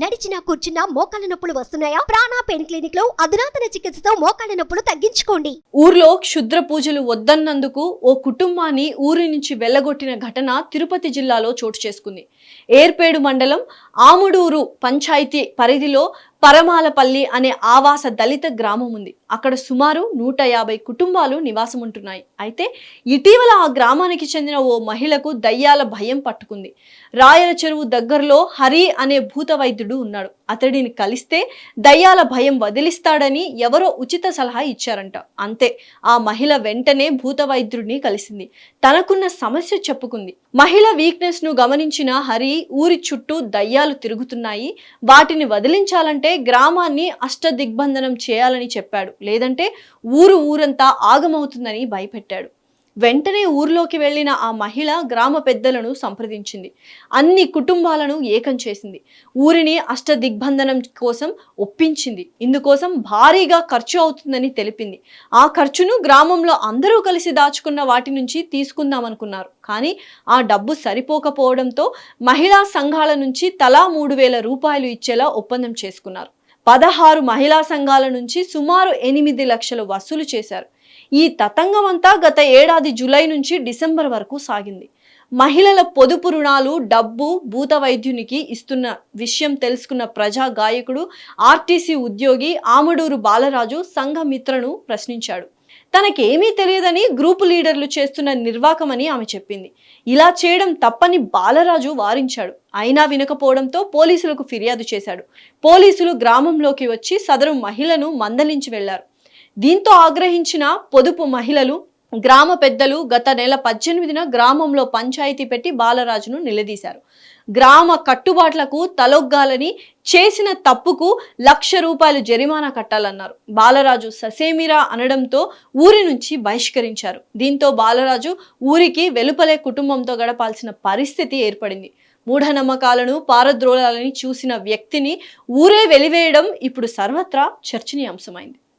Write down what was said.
నడిచినా కూర్చున్నా మోకాళ్ళ నొప్పులు వస్తున్నాయా? ప్రాణా పెయిన్ క్లినిక్లో అధునాతన చికిత్సతో మోకాళ్ళ నొప్పులు తగ్గించుకోండి. ఊర్లో క్షుద్ర పూజలు వద్దన్నందుకు ఓ కుటుంబాన్ని ఊరి నుంచి వెళ్ళగొట్టిన ఘటన తిరుపతి జిల్లాలో చోటు చేసుకుంది. ఏర్పేడు మండలం ఆముడూరు పంచాయతీ పరిధిలో పరమాలపల్లి అనే ఆవాస దళిత గ్రామం ఉంది. అక్కడ సుమారు నూట యాభై కుటుంబాలు నివాసం ఉంటున్నాయి అయితే ఇటీవల ఆ గ్రామానికి చెందిన ఓ మహిళకు దయ్యాల భయం పట్టుకుంది. రాయల చెరువు దగ్గరలో హరి అనే భూత వైద్యుడు ఉన్నాడు. అతడిని కలిస్తే దయ్యాల భయం వదిలిస్తాడని ఎవరో ఉచిత సలహా ఇచ్చారంట. అంతే ఆ మహిళ వెంటనే భూత వైద్యుడిని కలిసింది. తనకున్న సమస్య చెప్పుకుంది. మహిళ వీక్నెస్ను గమనించిన హరి ఊరి చుట్టూ దయ్యాలు తిరుగుతున్నాయి. వాటిని వదిలించాలంటే గ్రామాన్ని అష్టదిగ్బంధనం చేయాలని చెప్పాడు. లేదంటే ఊరు ఊరంతా ఆగమవుతుందని భయపెట్టాడు. వెంటనే ఊర్లోకి వెళ్ళిన ఆ మహిళ గ్రామ పెద్దలను సంప్రదించింది. అన్ని కుటుంబాలను ఏకం చేసింది. ఊరిని అష్టదిగ్బంధనం కోసం ఒప్పించింది. ఇందుకోసం భారీగా ఖర్చు అవుతుందని తెలిపింది. ఆ ఖర్చును గ్రామంలో అందరూ కలిసి దాచుకున్న వాటి నుంచి తీసుకుందామనుకున్నారు. కానీ ఆ డబ్బు సరిపోకపోవడంతో మహిళా సంఘాల నుంచి తలా మూడు వేల రూపాయలు ఇచ్చేలా ఒప్పందం చేసుకున్నారు. పదహారు మహిళా సంఘాల నుంచి సుమారు ఎనిమిది లక్షలు వసూలు చేశారు. ఈ తతంగం అంతా గత ఏడాది జూలై నుంచి డిసెంబర్ వరకు సాగింది. మహిళల పొదుపు రుణాలు డబ్బు భూత వైద్యునికి ఇస్తున్న విషయం తెలుసుకున్న ప్రజా గాయకుడు ఆర్టీసీ ఉద్యోగి ఆమడూరు బాలరాజు సంఘమిత్రను ప్రశ్నించాడు. తనకేమీ తెలియదని గ్రూపు లీడర్లు చేస్తున్న నిర్వాకమని ఆమె చెప్పింది. ఇలా చేయడం తప్పని బాలరాజు వారించాడు. అయినా వినకపోవడంతో పోలీసులకు ఫిర్యాదు చేశాడు. పోలీసులు గ్రామంలోకి వచ్చి సదరు మహిళను మందలించి వెళ్ళారు. దీంతో ఆగ్రహించిన పొదుపు మహిళలు గ్రామ పెద్దలు గత నెల పద్దెనిమిదిన గ్రామంలో పంచాయతీ పెట్టి బాలరాజును నిలదీశారు. గ్రామ కట్టుబాట్లకు తలొగ్గాలని చేసిన తప్పుకు లక్ష రూపాయలు జరిమానా కట్టాలన్నారు. బాలరాజు ససేమిరా అనడంతో ఊరి నుంచి బహిష్కరించారు. దీంతో బాలరాజు ఊరికి వెలుపలే కుటుంబంతో గడపాల్సిన పరిస్థితి ఏర్పడింది. మూఢనమ్మకాలను పారద్రోలాలని చూసిన వ్యక్తిని ఊరే వెలివేయడం ఇప్పుడు సర్వత్రా చర్చనీయాంశమైంది.